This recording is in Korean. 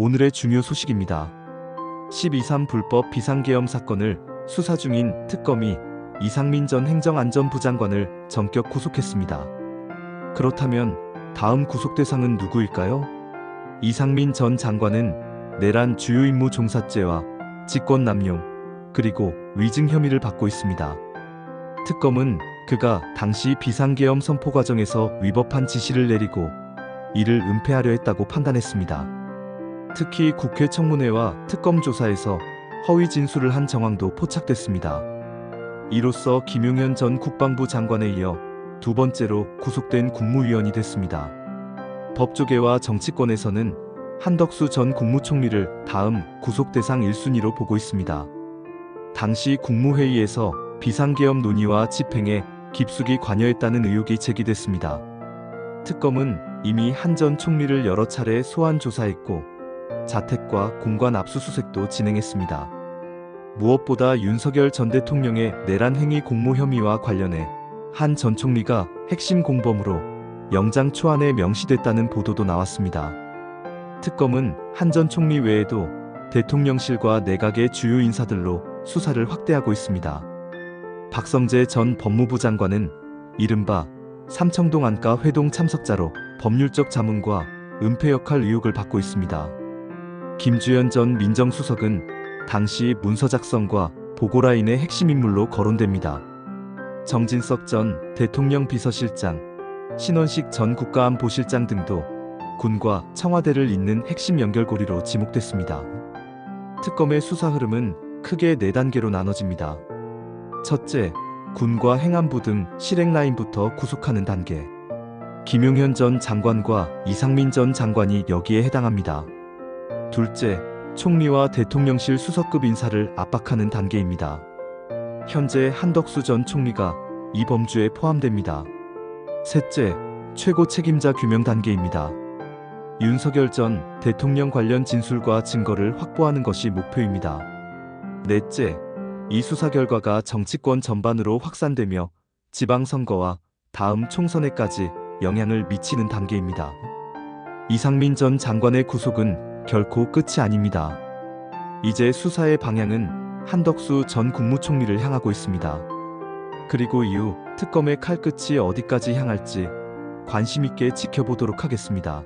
오늘의 중요 소식입니다. 12.3 불법 비상계엄 사건을 수사 중인 특검이 이상민 전 행정안전부 장관을 전격 구속했습니다. 그렇다면 다음 구속 대상은 누구일까요? 이상민 전 장관은 내란 주요 임무 종사죄와 직권 남용 그리고 위증 혐의를 받고 있습니다. 특검은 그가 당시 비상계엄 선포 과정에서 위법한 지시를 내리고 이를 은폐하려 했다고 판단했습니다. 특히 국회 청문회와 특검 조사에서 허위 진술을 한 정황도 포착됐습니다. 이로써 김용현 전 국방부 장관에 이어 두 번째로 구속된 국무위원이 됐습니다. 법조계와 정치권에서는 한덕수 전 국무총리를 다음 구속 대상 1순위로 보고 있습니다. 당시 국무회의에서 비상계엄 논의와 집행에 깊숙이 관여했다는 의혹이 제기됐습니다. 특검은 이미 한 전 총리를 여러 차례 소환 조사했고 자택과 공관 압수수색도 진행했습니다. 무엇보다 윤석열 전 대통령의 내란 행위 공모 혐의와 관련해 한 전 총리가 핵심 공범으로 영장 초안에 명시됐다는 보도도 나왔습니다. 특검은 한 전 총리 외에도 대통령실과 내각의 주요 인사들로 수사를 확대하고 있습니다. 박성재 전 법무부 장관은 이른바 삼청동 안가 회동 참석자로 법률적 자문과 은폐 역할 의혹을 받고 있습니다. 김주현 전 민정수석은 당시 문서 작성과 보고라인의 핵심 인물로 거론됩니다. 정진석 전 대통령 비서실장, 신원식 전 국가안보실장 등도 군과 청와대를 잇는 핵심 연결고리로 지목됐습니다. 특검의 수사 흐름은 크게 네 단계로 나눠집니다. 첫째, 군과 행안부 등 실행 라인부터 구속하는 단계. 김용현 전 장관과 이상민 전 장관이 여기에 해당합니다. 둘째, 총리와 대통령실 수석급 인사를 압박하는 단계입니다. 현재 한덕수 전 총리가 이 범주에 포함됩니다. 셋째, 최고 책임자 규명 단계입니다. 윤석열 전 대통령 관련 진술과 증거를 확보하는 것이 목표입니다. 넷째, 이 수사 결과가 정치권 전반으로 확산되며 지방선거와 다음 총선에까지 영향을 미치는 단계입니다. 이상민 전 장관의 구속은 결코 끝이 아닙니다. 이제 수사의 방향은 한덕수 전 국무총리를 향하고 있습니다. 그리고 이후 특검의 칼끝이 어디까지 향할지 관심 있게 지켜보도록 하겠습니다.